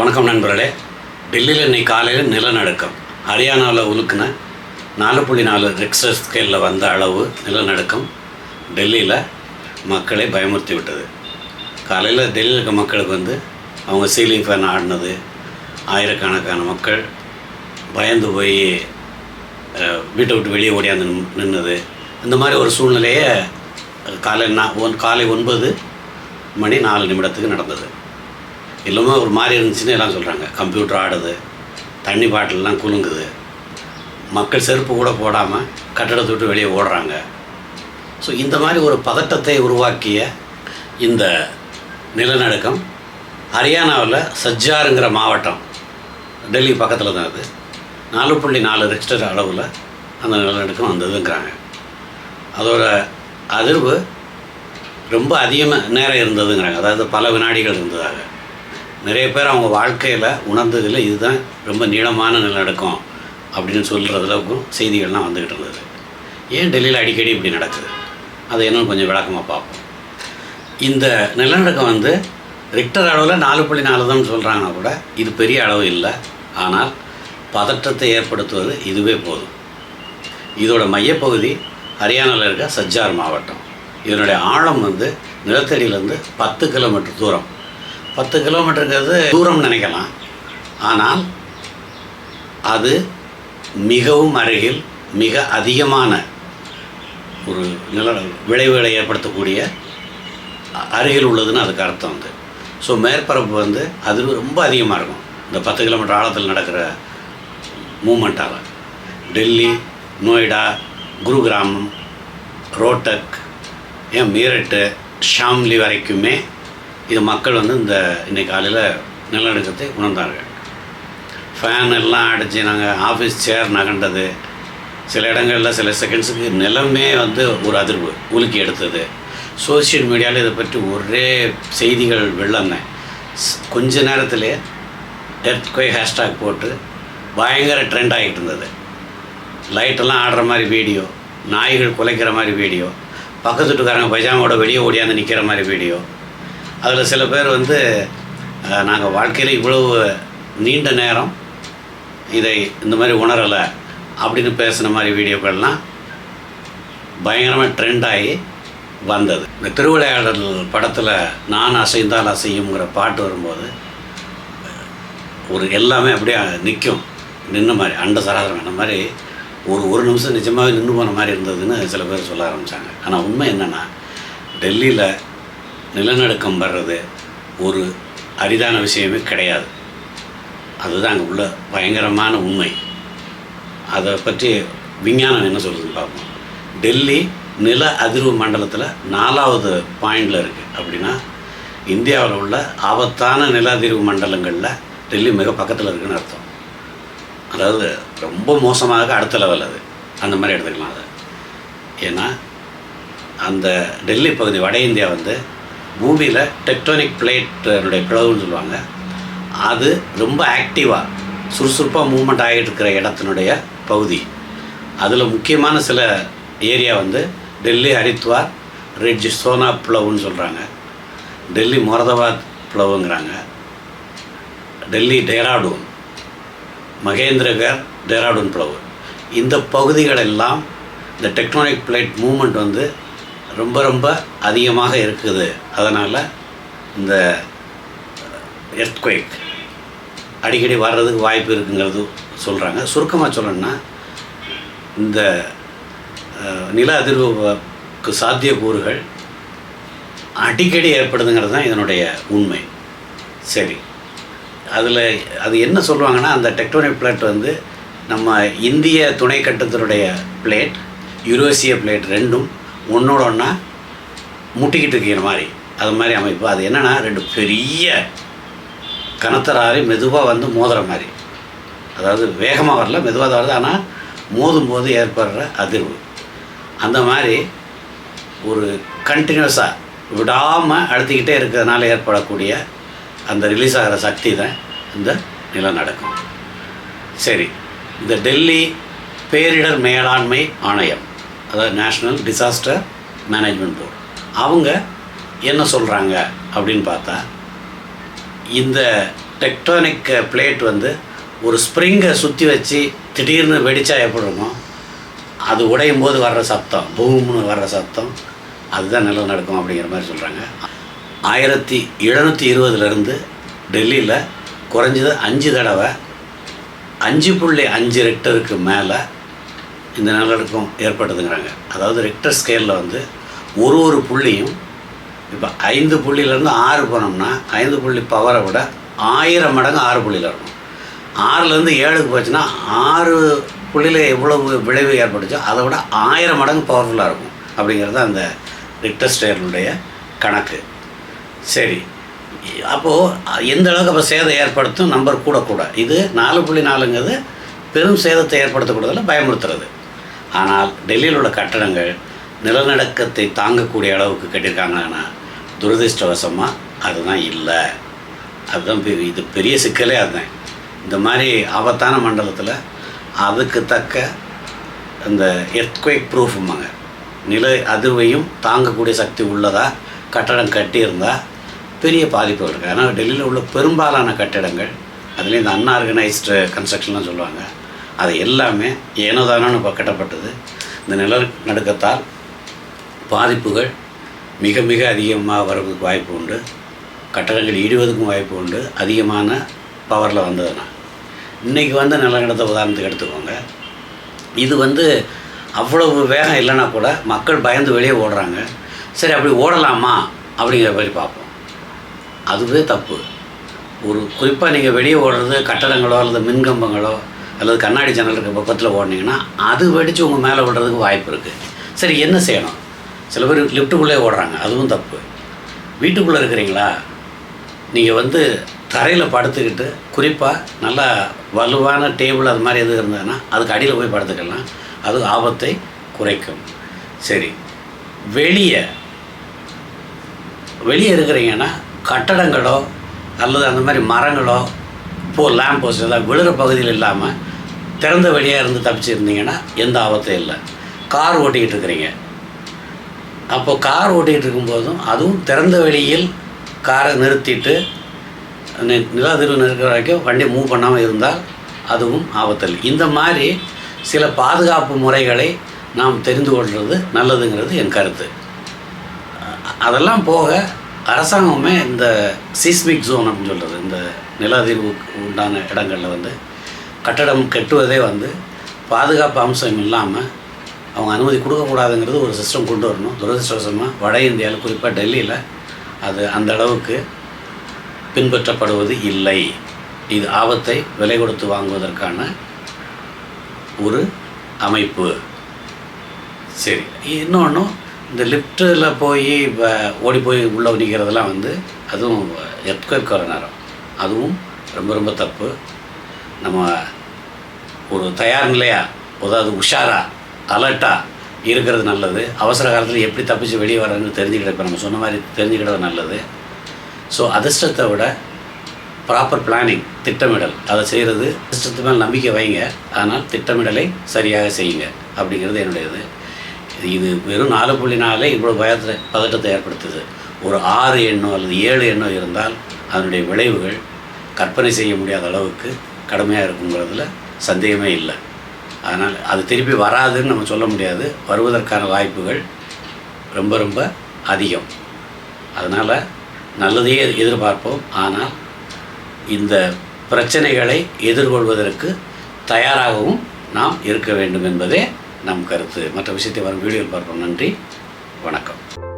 வணக்கம் நண்பர்களே. டெல்லியில் இன்னைக்கு காலையில் நிலநடுக்கம். ஹரியானாவில் உலுக்குன நாலு புள்ளி நாலு ரிக்ஸர் ஸ்கேலில் வந்த அளவு நிலநடுக்கம் டெல்லியில் மக்களை பயமுறுத்தி விட்டது. காலையில் டெல்லியில் இருக்க மக்களுக்கு வந்து அவங்க சீலிங் ஃபேன் ஆடினது ஆயிரக்கணக்கான மக்கள் பயந்து போய் வீட்டை விட்டு வெளியே ஓடியாந்து நின்- நின்னது. இந்த மாதிரி ஒரு சூழ்நிலையை காலை நா- ஒன் காலை ஒன்பது மணி நாலு நிமிடத்துக்கு நடந்தது. இல்லாமல் ஒரு மாதிரி இருந்துச்சுன்னு எல்லாம் சொல்கிறாங்க கம்ப்யூட்டர் ஆடுது தண்ணி பாட்டிலெலாம் குலுங்குது. மக்கள் செருப்பு கூட போடாமல் கட்டடத்தை விட்டு வெளியே ஓடுறாங்க. ஸோ இந்த மாதிரி ஒரு பதட்டத்தை உருவாக்கிய இந்த நிலநடுக்கம் ஹரியானாவில் சஜ்ஜாருங்கிற மாவட்டம் டெல்லி பக்கத்தில் தான் அது. நாலு புள்ளி நாலு ரிக்டர் அளவில் அந்த நிலநடுக்கம் வந்ததுங்கிறாங்க. அதோட அதிர்வு ரொம்ப அதிகமாக நேரம் இருந்ததுங்கிறாங்க. அதாவது பல வினாடிகள் இருந்ததாக. நிறைய பேர் அவங்க வாழ்க்கையில் உணர்ந்ததில் இதுதான் ரொம்ப நீளமான நிலநடுக்கம் அப்படின்னு சொல்கிற அளவுக்கும் செய்திகள்லாம் வந்துக்கிட்டு இருந்தது. ஏன் டெல்லியில் அடிக்கடி இப்படி நடக்குது? அதை இன்னும் கொஞ்சம் விளக்கமாக பார்ப்போம். இந்த நிலநடுக்கம் வந்து ரிக்டர் அளவில் நாலு புள்ளி நாலு தான் சொல்கிறாங்கன்னா கூட இது பெரிய அளவு இல்லை. ஆனால் பதற்றத்தை ஏற்படுத்துவது இதுவே போதும். இதோட மையப்பகுதி ஹரியானாவில் இருக்க சஜ்ஜார் மாவட்டம். இதனுடைய ஆழம் வந்து நிலத்தடியிலேருந்து பத்து கிலோமீட்டர் தூரம். பத்து கிலோமீட்டருங்கிறது தூரம் நினைக்கலாம். ஆனால் அது மிகவும் அருகில் மிக அதிகமான ஒரு நில விளைவுகளை ஏற்படுத்தக்கூடிய அருகில் உள்ளதுன்னு அதுக்கு அர்த்தம் வந்து ஸோ மேற்பரப்பு வந்து அது ரொம்ப அதிகமாக இருக்கும். இந்த பத்து கிலோமீட்டர் ஆழத்தில் நடக்கிற மூமெண்ட்டால். டெல்லி நோய்டா குருகிராமம் ரோட்டக் ஏன் மீரட்டு ஷாம்லி வரைக்குமே இது மக்கள் வந்து இந்த இன்றைக்கி காலையில் நிலநடுக்கத்தை உணர்ந்தார்கள். ஃபேன் எல்லாம் அடித்து நாங்கள் ஆஃபீஸ் சேர் நகண்டது சில இடங்களில் சில செகண்ட்ஸுக்கு நிலமே வந்து ஒரு அதிர்வு உலுக்கி எடுத்தது. சோஷியல் மீடியாவில் இதை பற்றி ஒரே செய்திகள் வெள்ளங்க கொஞ்ச நேரத்திலே எர்த்கோய் ஹேஷ்டாக் போட்டு பயங்கர ட்ரெண்ட் ஆகிட்டு இருந்தது. லைட்டெல்லாம் ஆடுற மாதிரி வீடியோ நாய்கள் குலைக்கிற மாதிரி வீடியோ பக்கத்து வீட்டுக்காரங்க பஜாமோட வெளியே ஓடியாந்து நிற்கிற மாதிரி வீடியோ அதில் சில பேர் வந்து நாங்கள் வாழ்க்கையில் இவ்வளவு நீண்ட நேரம் இதை இந்த மாதிரி உணரலை அப்படின்னு பேசின மாதிரி வீடியோக்கள்லாம் பயங்கரமாக ட்ரெண்ட் ஆகி வந்தது. இந்த திருவிளையாடல் படத்தில் நான் அசைந்தால் அசையுங்கிற பாட்டு வரும்போது ஒரு எல்லாமே அப்படியே நிற்கும் நின்ன மாதிரி அண்ட சராசரம் அந்த மாதிரி ஒரு ஒரு நிமிஷம் நிஜமாகவே நின்று போன மாதிரி இருந்ததுன்னு சில பேர் சொல்ல ஆரம்பித்தாங்க ஆனால் உண்மை என்னென்னா டெல்லியில் நிலநடுக்கம் வர்றது ஒரு அரிதான விஷயமே கிடையாது. அதுதான் அங்கே உள்ள பயங்கரமான உண்மை. அதை பற்றி விஞ்ஞானம் என்ன சொல்லுதுன்னு பார்ப்போம். டெல்லி நில அதிர்வு மண்டலத்தில் நாலாவது பாயிண்டில் இருக்குது அப்படின்னா இந்தியாவில் உள்ள ஆபத்தான நில அதிர்வு மண்டலங்களில் டெல்லி மிக பக்கத்தில் இருக்குன்னு அர்த்தம். அதாவது ரொம்ப மோசமாக அடுத்த லெவல் அது. அந்த மாதிரி எடுத்துக்கலாம் அதை. ஏன்னா அந்த டெல்லி பகுதி வட இந்தியா வந்து பூமியில் டெக்டோனிக் பிளேட்டனுடைய பிளவுன்னு சொல்லுவாங்க. அது ரொம்ப ஆக்டிவாக சுறுசுறுப்பாக மூவ்மெண்ட் ஆகிட்டு இருக்கிற இடத்தினுடைய பகுதி. அதில் முக்கியமான சில ஏரியா வந்து டெல்லி ஹரித்வார் ரெட்ஜ் சோனா பிளவுன்னு சொல்கிறாங்க டெல்லி மொரதாபாத் பிளவுங்கிறாங்க. டெல்லி டேராடூன் மகேந்திரகர் டேராடூன் பிளவு. இந்த பகுதிகளெல்லாம் இந்த டெக்டானிக் பிளேட் மூமெண்ட் வந்து ரொம்ப ரொம்ப அதிகமாக இருக்குது. அதனால் இந்த எர்த்குவேக் அடிக்கடி வர்றதுக்கு வாய்ப்பு இருக்குங்கிறது சொல்கிறாங்க சுருக்கமாக சொல்லணும்னா இந்த நில அதிர்வுக்கு சாத்தியக்கூறுகள் அடிக்கடி ஏற்படுதுங்கிறது தான் இதனுடைய உண்மை. சரி. அதில் அது என்ன சொல்லுவாங்கன்னா அந்த டெக்டோனிக் பிளேட் வந்து நம்ம இந்திய துணை கட்டத்தினுடைய பிளேட் யூரோசிய பிளேட் ரெண்டும் ஒன்றோட ஒன்றா முட்டிக்கிட்டு இருக்கிற மாதிரி. அது மாதிரி அமைப்பு. அது என்னென்னா ரெண்டு பெரிய கனத்தராரி மெதுவாக வந்து மோதுகிற மாதிரி. அதாவது வேகமாக வரல மெதுவாக தான் வருது. ஆனால் மோதும் போது ஏற்படுற அதிர்வு. அந்த மாதிரி ஒரு கண்டினியூஸாக விடாமல் அழுத்திக்கிட்டே இருக்கிறதுனால ஏற்படக்கூடிய அந்த ரிலீஸ் ஆகிற சக்தி தான் இந்த நிலநடுக்கம் சரி. இந்த டெல்லி பேரிடர் மேலாண்மை ஆணையம். அதாவது நேஷ்னல் டிசாஸ்டர் மேனேஜ்மெண்ட் போர்டு அவங்க என்ன சொல்கிறாங்க அப்படின்னு பார்த்தா இந்த டெக்டானிக் பிளேட் வந்து ஒரு ஸ்ப்ரிங்கை சுற்றி வச்சு திடீர்னு வெடிச்சா எப்படிமோ அது உடையும் போது வர்ற சத்தம் பூம்னு வர்ற சத்தம் அதுதான் நிலநடுக்கம் அப்படிங்கிற மாதிரி சொல்கிறாங்க ஆயிரத்தி எழுநூற்றி இருபதுலேருந்து டெல்லியில் குறைஞ்சது அஞ்சு தடவை அஞ்சு புள்ளி அஞ்சு ரெக்டருக்கு மேலே இந்த நிலநடுக்கம் ஏற்பட்டதுங்கிறாங்க. அதாவது ரெக்டர் ஸ்கேலில் வந்து ஒரு ஒரு புள்ளியும் இப்போ ஐந்து புள்ளியிலேருந்து ஆறு போனோம்னா ஐந்து புள்ளி பவரை விட ஆயிரம் மடங்கு ஆறு புள்ளியில் இருக்கும். ஆறுலேருந்து ஏழுக்கு போச்சுன்னா ஆறு புள்ளியில் எவ்வளவு விளைவு ஏற்பட்டுச்சோ அதை விட ஆயிரம் மடங்கு பவர்ஃபுல்லாக இருக்கும். அப்படிங்கிறது அந்த ரிக்டர் ஸ்டேர்னுடைய கணக்கு. சரி. அப்போது எந்த அளவுக்கு அப்போ சேதம் ஏற்படுத்தும்? நம்பர் கூட கூட இது நாலு புள்ளி நாலுங்கிறது பெரும் சேதத்தை ஏற்படுத்தக்கூடாதில் பயமுறுத்துறது. ஆனால் டெல்லியில் உள்ள கட்டடங்கள் நிலநடுக்கத்தை தாங்கக்கூடிய அளவுக்கு கட்டியிருக்காங்கன்னா துரதிர்ஷ்டவசமாக அதுதான் இல்லை. அதுதான் இது பெரிய சிக்கலே அதுதான். இந்த மாதிரி ஆபத்தான மண்டலத்தில் அதுக்கு தக்க அந்த எர்த்குவேக் ப்ரூஃபுமாங்க நில அதிர்வையும் தாங்கக்கூடிய சக்தி உள்ளதாக கட்டடம் கட்டியிருந்தால் பெரிய பாதிப்புகள் இருக்குது ஆனால் டெல்லியில் உள்ள பெரும்பாலான கட்டிடங்கள் அதுலேயும் இந்த அன்ஆர்கனைஸ்டு கன்ஸ்ட்ரக்ஷன்லாம் சொல்லுவாங்க. அது எல்லாமே ஏனோதானோன்னு இப்போ கட்டப்பட்டது. இந்த நிலநடுக்கத்தால் பாதிப்புகள் மிக மிக அதிகமாக வர்றதுக்கு வாய்ப்பு உண்டு. கட்டடங்கள் இடுவதுக்கும் வாய்ப்பு உண்டு. அதிகமான பவரில் வந்ததுன்னா. இன்றைக்கி வந்து நிலநடுத்த உதாரணத்துக்கு எடுத்துக்கோங்க. இது வந்து அவ்வளவு வேகம் இல்லைன்னா கூட மக்கள் பயந்து வெளியே ஓடுறாங்க. சரி அப்படி ஓடலாமா அப்படிங்கிற மாதிரி பார்ப்போம். அதுவே தப்பு. ஒரு குறிப்பாக நீங்கள் வெளியே ஓடுறது கட்டடங்களோ அல்லது மின்கம்பங்களோ அல்லது கண்ணாடி ஜன்னல் இருக்க பக்கத்தில் ஓடினீங்கன்னா அது வெடித்து உங்கள் மேலே விடுறதுக்கு வாய்ப்பு இருக்குது சரி என்ன செய்யணும்? சில பேர் லிஃப்ட்டுக்குள்ளே ஓடுறாங்க. அதுவும் தப்பு. வீட்டுக்குள்ளே இருக்கிறீங்களா? நீங்கள் வந்து தரையில் படுத்துக்கிட்டு குறிப்பாக நல்லா வலுவான டேபிள் அது மாதிரி எது இருந்ததுன்னா அதுக்கு அடியில் போய் படுத்துக்கலாம். அது ஆபத்தை குறைக்கும். சரி. வெளியே வெளியே இருக்கிறீங்கன்னா கட்டடங்களோ அல்லது அந்த மாதிரி மரங்களோ இப்போது லேம்ப் போஸ்ட் ஏதாவது விழுகிற பகுதியில் இல்லாமல் திறந்த வெளியாக இருந்து தப்பிச்சிருந்தீங்கன்னா எந்த ஆபத்தும் இல்லை. கார் ஓட்டிக்கிட்டு இருக்கிறீங்க. அப்போ கார் ஓட்டிகிட்டு இருக்கும்போதும் அதுவும் திறந்த வெளியில் காரை நிறுத்திட்டு நிலாதிர்வு நிற்கிற வரைக்கும் வண்டி மூவ் பண்ணாமல் இருந்தால் அதுவும் ஆபத்தில் இந்த மாதிரி சில பாதுகாப்பு முறைகளை நாம் தெரிந்து கொள்வது நல்லதுங்கிறது என் கருத்து. அதெல்லாம் போக அரசாங்கமே இந்த சீஸ்மிக் ஜோன் அப்படின்னு சொல்கிறது இந்த நில அதிர்வுக்கு உண்டான இடங்களில் வந்து கட்டடம் கட்டுவதே வந்து பாதுகாப்பு அம்சம் இல்லாமல் அவங்க அனுமதி கொடுக்கக்கூடாதுங்கிறது ஒரு சிஸ்டம் கொண்டு வரணும். துரதிருஷ்டவசமாக வட இந்தியாவில் குறிப்பாக டெல்லியில் அது அந்த அளவுக்கு பின்பற்றப்படுவது இல்லை. இது ஆபத்தை விலை கொடுத்து வாங்குவதற்கான ஒரு அமைப்பு. சரி இன்னொன்று இந்த லிஃப்ட்டில் போய் ஓடி போய் உள்ளே நிற்கிறதெல்லாம் வந்து அதுவும் எர்த்குவேக் வர நேரம் அதுவும் ரொம்ப ரொம்ப தப்பு. நம்ம ஒரு தயார் நிலையா அதாவது உஷாரா அலர்ட்டாக இருக்கிறது நல்லது. அவசர காலத்தில் எப்படி தப்பிச்சு வெளியே வர்றதுன்னு தெரிஞ்சுக்கிட இப்போ நம்ம சொன்ன மாதிரி தெரிஞ்சுக்கிறது நல்லது. ஸோ அதிர்ஷ்டத்தை விட ப்ராப்பர் பிளானிங் திட்டமிடல். அதை செய்கிறது அதிர்ஷ்டத்து மேல் நம்பிக்கை வைங்க. ஆனால் திட்டமிடலை சரியாக செய்யுங்க. அப்படிங்கிறது என்னுடையது. இது இது வெறும் நாலு புள்ளி நாலே இவ்வளோ பயத்தை பதட்டத்தை ஏற்படுத்துது. ஒரு ஆறு எண்ணோ அல்லது ஏழு எண்ணோ இருந்தால் அதனுடைய விளைவுகள் கற்பனை செய்ய முடியாத அளவுக்கு கடுமையாக இருக்குங்கிறதுல சந்தேகமே இல்லை. அதனால் அது திருப்பி வராதுன்னு நம்ம சொல்ல முடியாது. வருவதற்கான வாய்ப்புகள் ரொம்ப ரொம்ப அதிகம். அதனால் நல்லதையே எதிர்பார்ப்போம். ஆனால் இந்த பிரச்சனைகளை எதிர்கொள்வதற்கு தயாராகவும் நாம் இருக்க வேண்டும் என்பதே நம் கருத்து. மற்ற விஷயத்தை வரும் வீடியோவில் பார்ப்போம். நன்றி. வணக்கம்.